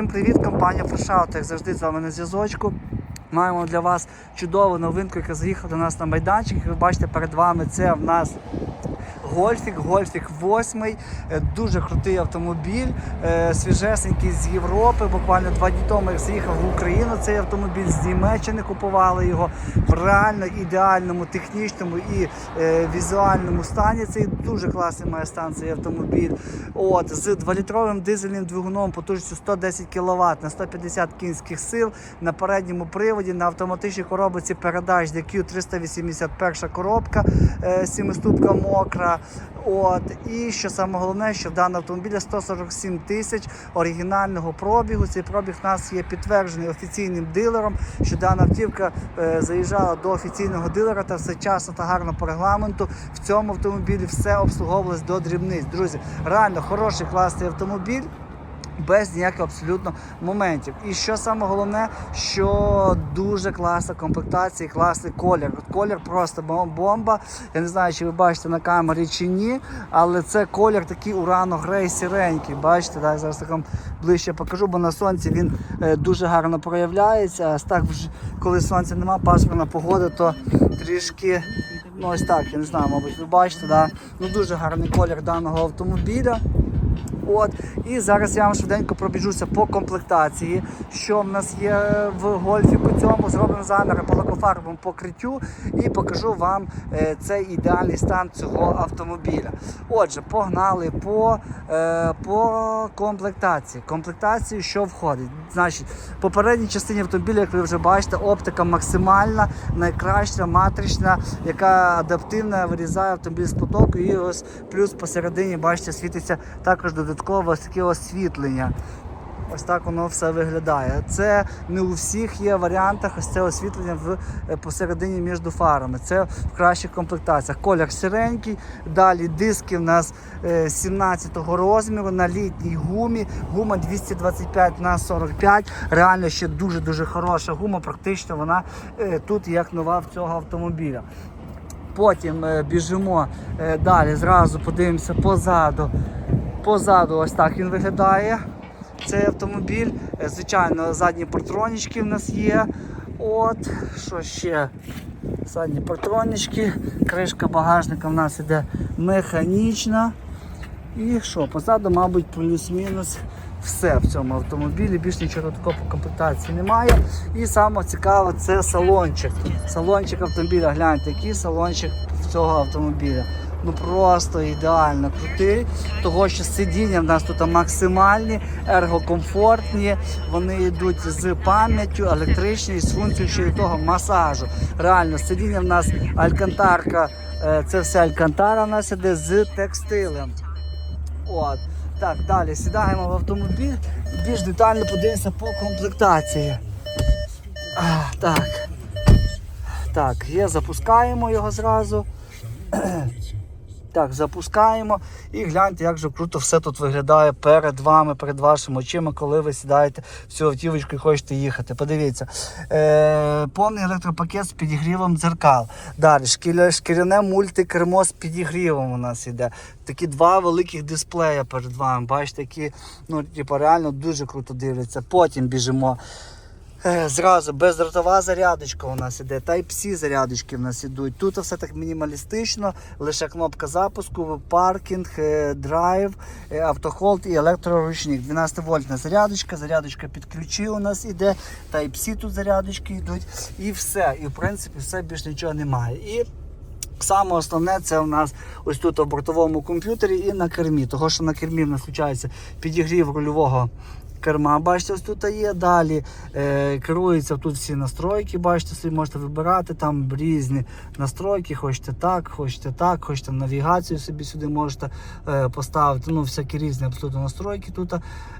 Всім привіт, компанія Фрешаут, як завжди з вами на зв'язочку. Маємо для вас чудову новинку, яка заїхала до нас на майданчик. Ви бачите перед вами, це в нас Гольфік, Гольфік 8, е, дуже крутий автомобіль, е, свіжесенький з Європи. Буквально два дні тому, як заїхав в Україну, цей автомобіль з Німеччини купували його в реально ідеальному технічному і е, візуальному стані. Цей дуже класний має стан цей автомобіль. От з 2-літровим дизельним двигуном потужністю 110 кВт на 150 кінських сил на передньому приводі на автоматичній коробці передач DQ 381 коробка, сімиступка мокра. От і що саме головне, що в даному автомобіля 147 тисяч оригінального пробігу. Цей пробіг у нас є підтверджений офіційним дилером, що дана автівка е, заїжджала до офіційного дилера та все часно та гарно по регламенту. В цьому автомобілі все обслуговувалось до дрібниць. Друзі, реально хороший класний автомобіль. Без ніяких абсолютно моментів. І що саме головне, що дуже класна комплектація, класний колір. Колір просто бомба. Я не знаю, чи ви бачите на камері чи ні, але це колір такий урано-грей сіренький. Бачите, так, зараз так вам ближче покажу, бо на сонці він е, дуже гарно проявляється. Так, вже, коли сонця нема, пасмурна погода, то трішки. Ну ось так, я не знаю, мабуть, ви бачите, да? ну дуже гарний колір даного автомобіля. От і зараз я вам швиденько пробіжуся по комплектації, що в нас є в гольфіку цьому. Зробимо заміри по лакофарбовому покриттю і покажу вам е, цей ідеальний стан цього автомобіля. Отже, погнали по, е, по комплектації. Комплектації, що входить? Значить, в попередній частині автомобіля, як ви вже бачите, оптика максимальна, найкраща, матрична, яка адаптивна, вирізає автомобіль з потоку. І ось плюс посередині, бачите, світиться також додаткове таке освітлення. Ось так воно все виглядає. Це не у всіх є варіантах ось це освітлення в е, посередині між фарами. Це в кращих комплектаціях. Колір сіренький, далі диски в нас е, 17-го розміру на літній гумі. Гума 225 на 45. Реально ще дуже-дуже хороша гума. Практично вона е, тут як нова в цього автомобіля. Потім е, біжимо е, далі, зразу подивимося позаду. Позаду ось так він виглядає. Цей автомобіль. Е, Звичайно, задні партронічки в нас є. От, що ще? Задні партронічки, кришка багажника в нас іде механічна. І що, позаду, мабуть, плюс-мінус все в цьому автомобілі. Більш нічого такого по комплектації немає. І саме цікаве це салончик. Салончик автомобіля. Гляньте, який салончик цього автомобіля. Ну просто ідеально крутий, того що сидіння в нас тут максимальні, ергокомфортні, вони йдуть з пам'яттю, електричні з функцією ще того масажу. Реально, сидіння в нас алькантарка, е, це все алькантара в нас іде з текстилем. От. Так, далі сідаємо в автомобіль, більш детально подивимося по комплектації. А, так. Так, є, запускаємо його зразу. Так, запускаємо і гляньте, як же круто все тут виглядає перед вами, перед вашими очима, коли ви сідаєте в цю автівочку і хочете їхати. Подивіться. Е, повний електропакет з підігрівом дзеркал. Далі шкіря- шкіряне мультикермо з підігрівом у нас іде. Такі два великих дисплея перед вами. Бачите, які ну, типу, реально дуже круто дивляться. Потім біжимо. Е, Зразу бездротова зарядочка у нас іде, Type-C зарядочки в нас ідуть. Тут все так мінімалістично, лише кнопка запуску, паркінг, е, драйв, е, автохолд і електроручник. 12 вольтна зарядочка, зарядочка під ключі у нас іде, Type-C тут зарядочки йдуть і все. І в принципі все більш нічого немає. І Саме основне це у нас ось тут в бортовому комп'ютері і на кермі. Того, що на кермі в нас включається підігрів рульового керма. Бачите, ось тут є. Далі е, керуються тут всі настройки. Бачите, собі можете вибирати там різні настройки. Хочете так, хочете так, хочете навігацію собі сюди можете е, поставити. Ну, всякі різні абсолютно настройки тут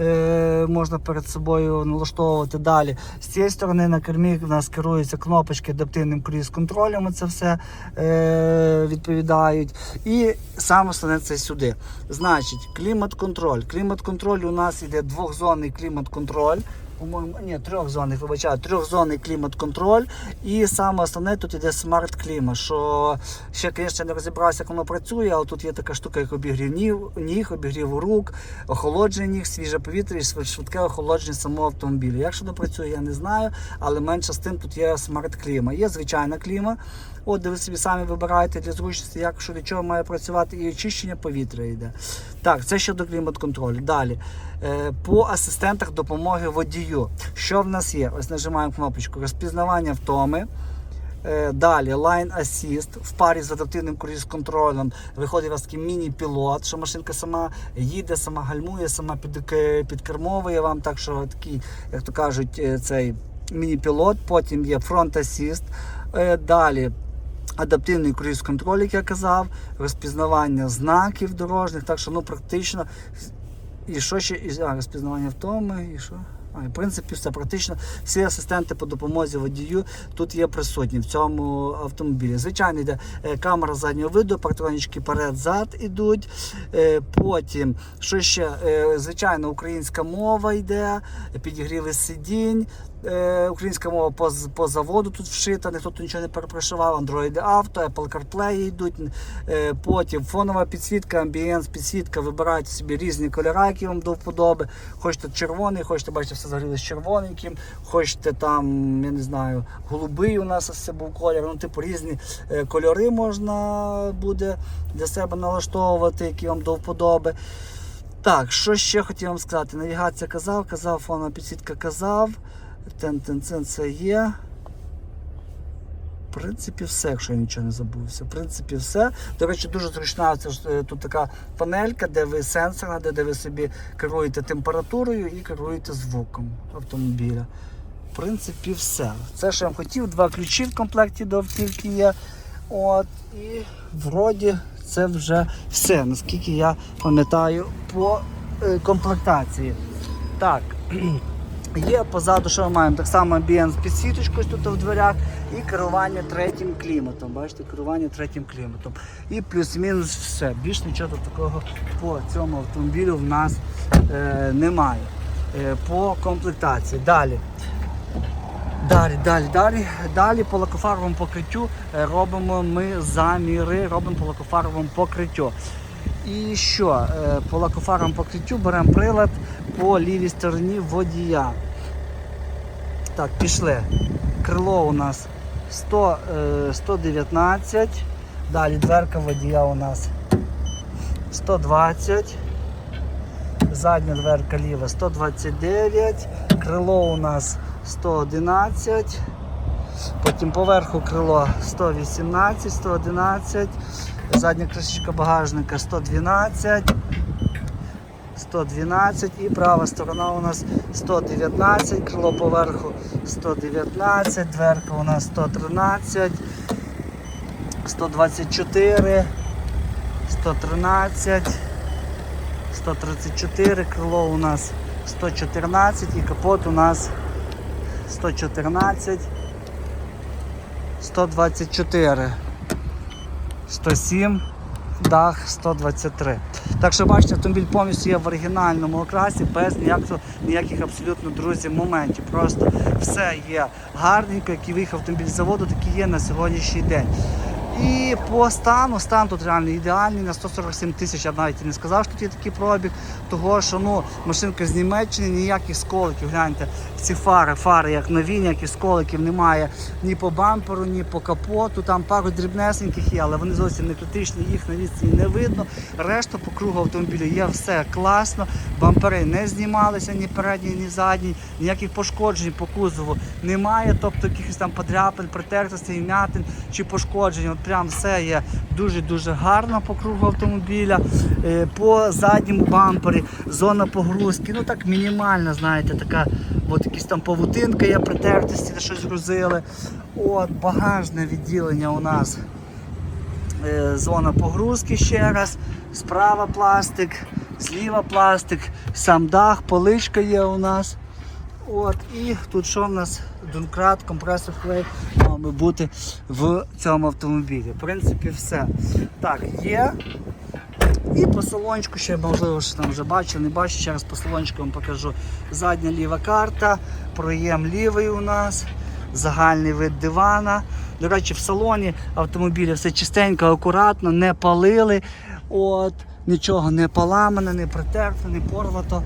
е, можна перед собою налаштовувати. Далі з цієї сторони на кермі в нас керуються кнопочки адаптивним круїз-контролем. Це все е, відповідають. І саме це сюди. Значить, клімат-контроль. Клімат-контроль у нас іде двохзонний клімат-контроль. по-моєму, ні, трьохзонний, вибачаю, трьохзонний клімат-контроль. І саме основне тут іде смарт-клімат, що ще, звісно, не розібрався, як воно працює, але тут є така штука, як обігрів ніг, обігрів рук, охолодження ніг, свіже повітря і швидке охолодження самого автомобіля. Як що воно працює, я не знаю, але менше з тим тут є смарт-кліма. Є звичайна кліма. От де ви собі самі вибираєте для зручності, як що до чого має працювати, і очищення повітря йде. Так, це щодо клімат-контролю. Далі. Е, По асистентах допомоги водію. Що в нас є? Ось нажимаємо кнопочку розпізнавання втоми. Е, Далі Line Assist в парі з адаптивним круїз-контролем виходить у вас такий міні-пілот, що машинка сама їде, сама гальмує, сама під, підкермовує вам, так що такий, як то кажуть, е, цей міні-пілот. Потім є Assist. Е, Далі адаптивний круїз-контроль, як я казав, розпізнавання знаків дорожніх, так що ну практично. І що ще? І, а, розпізнавання втоми, і що? В принципі, все практично всі асистенти по допомозі водію тут є присутні в цьому автомобілі. Звичайно, йде е, камера заднього виду, партронічки перед-зад ідуть. Е, Потім, що ще, Е, звичайно, українська мова йде, підігріви сидінь. Українська мова по, по заводу тут вшита, ніхто тут нічого не перепрошивав. Android Auto, Apple CarPlay йдуть. Потім фонова підсвітка, амбієнс, підсвітка. Вибирайте собі різні кольори, які вам до вподоби. Хочете червоний, хочете, бачите, все загорілося червоненьким, хочете там, я не знаю, голубий у нас це був колір. Ну, типу, різні е, кольори можна буде для себе налаштовувати, які вам до вподоби. Так, що ще хотів вам сказати? Навігація казав, казав, фонова підсвітка казав. Тен, тен, тен, це є. В принципі, все, якщо я нічого не забувся. В принципі, все. До речі, дуже зручна це ж, е, тут така панелька, де ви сенсорна, де, де ви собі керуєте температурою і керуєте звуком автомобіля. В принципі, все. Це, що я хотів, два ключі в комплекті до автівки є. От, і вроді це вже все, наскільки я пам'ятаю по е, комплектації. Так. Є позаду, що ми маємо? Так само амбієнт з підсвіточкою тут в дверях і керування третім кліматом. Бачите, керування третім кліматом. І плюс-мінус все. Більш нічого такого по цьому автомобілю в нас е, немає. Е, по комплектації. Далі. Далі, далі, далі, далі по лакофаровому покриттю е, робимо ми заміри, робимо по лакофаровому покриттю. І що? Е, По лакофаровому покриттю беремо прилад по лівій стороні водія. Так, пішли. Крило у нас 100, е, 119. Далі дверка водія у нас 120. Задня дверка ліва 129. Крило у нас 111. Потім поверху крило 118, 111. Задня кришечка багажника 112. 112 і права сторона у нас 119, крило поверху 119, дверка у нас 113, 124, 113, 134, крило у нас 114 і капот у нас 114, 124, 107, дах 123. Так що бачите, автомобіль повністю є в оригінальному окрасі, без ніяких, ніяких абсолютно друзі моментів. Просто все є гарненько, який виїхав автомобіль з заводу, такий є на сьогоднішній день. І по стану, стан тут реально ідеальний, на 147 тисяч, я навіть і не сказав, що тут є такий пробіг, того що ну, машинка з Німеччини, ніяких сколиків, гляньте, ці фари, фари як нові, ніяких сколиків немає ні по бамперу, ні по капоту, там пару дрібнесеньких є, але вони зовсім не критичні, їх на відстані не видно. Решта по кругу автомобілю є все класно, бампери не знімалися ні передній, ні задній, ніяких пошкоджень по кузову немає, тобто якихось там подряпин, притертостей, м'ятин чи пошкоджень. От прям все є дуже-дуже гарно по кругу автомобіля. Е, По задньому бампері зона погрузки, ну так мінімальна, знаєте, така от якісь там павутинка є притертості, де щось грузили. От багажне відділення у нас. Е, Зона погрузки ще раз, справа пластик, зліва пластик, сам дах, поличка є у нас. От, і тут що в нас? Донкрат, компресор клей мав би бути в цьому автомобілі. В принципі, все. Так, є І по салончику ще можливо, що там вже бачили, не бачу, ще раз по салончику вам покажу. Задня ліва карта, проєм лівий у нас, загальний вид дивана. До речі, в салоні автомобіля все чистенько, акуратно, не палили. От, нічого не поламане, не притерто, не порвато.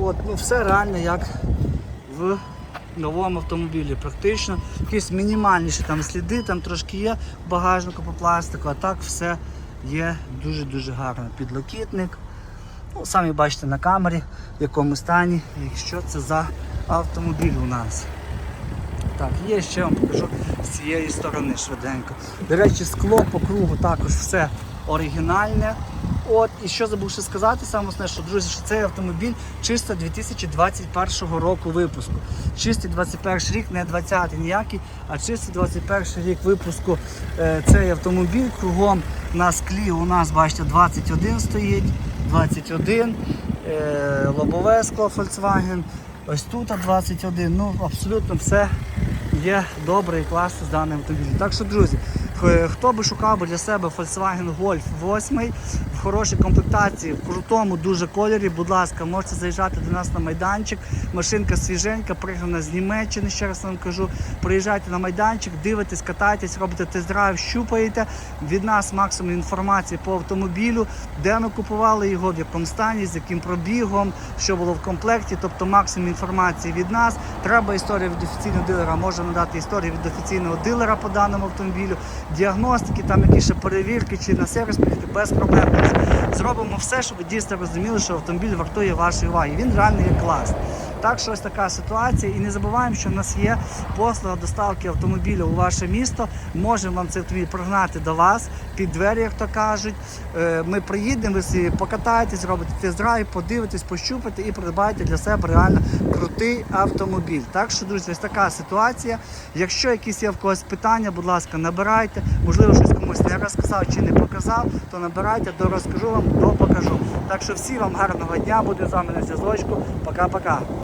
От, ну все реально як в новому автомобілі. Практично якісь мінімальніші там сліди, там трошки є багажнику по пластику, а так все є дуже-дуже гарно. Підлокітник. Ну, самі бачите на камері, в якому стані, і що це за автомобіль у нас. Так, є ще вам покажу з цієї сторони швиденько. До речі, скло по кругу також все оригінальне. От, і що забув ще сказати, саме основне, що друзі, що цей автомобіль чисто 2021 року випуску. Чистий 21 рік, не 20 ніякий, а чистий 21 рік випуску е, цей автомобіль. Кругом на склі у нас, бачите, 21 стоїть, 21, е, лобове скло Volkswagen. Ось тут 21. Ну, абсолютно все є добре і класно з даним автомобілем. Так що, друзі, хто би шукав для себе Volkswagen Golf 8 в хорошій комплектації, в крутому дуже кольорі, будь ласка, можете заїжджати до нас на майданчик. Машинка свіженька, пригнана з Німеччини, ще раз вам кажу. Приїжджайте на майданчик, дивитесь, катайтесь, робите тест-драйв, щупаєте. Від нас максимум інформації по автомобілю, де ми купували його, в якому стані, з яким пробігом, що було в комплекті, тобто максимум інформації від нас. Треба історія від офіційного дилера, можемо надати історію від офіційного дилера по даному автомобілю, діагностики, там якісь ще перевірки чи на сервіс без проблем. Зробимо все, щоб дійсно розуміли, що автомобіль вартує вашої уваги. Він реально є класний. Так що ось така ситуація. І не забуваємо, що в нас є послуга доставки автомобіля у ваше місто. Можемо вам цей автомобіль прогнати до вас під двері, як то кажуть. Е, Ми приїдемо, ви собі покатаєтесь, зробите тест-драйв, подивитесь, пощупайте і придбаєте для себе реально крутий автомобіль. Так що, друзі, ось така ситуація. Якщо якісь є в когось питання, будь ласка, набирайте. Можливо, щось комусь не розказав чи не показав, то набирайте, то розкажу вам, то покажу. Так що всім вам гарного дня, буде з вами на зв'язочку. Пока-пока.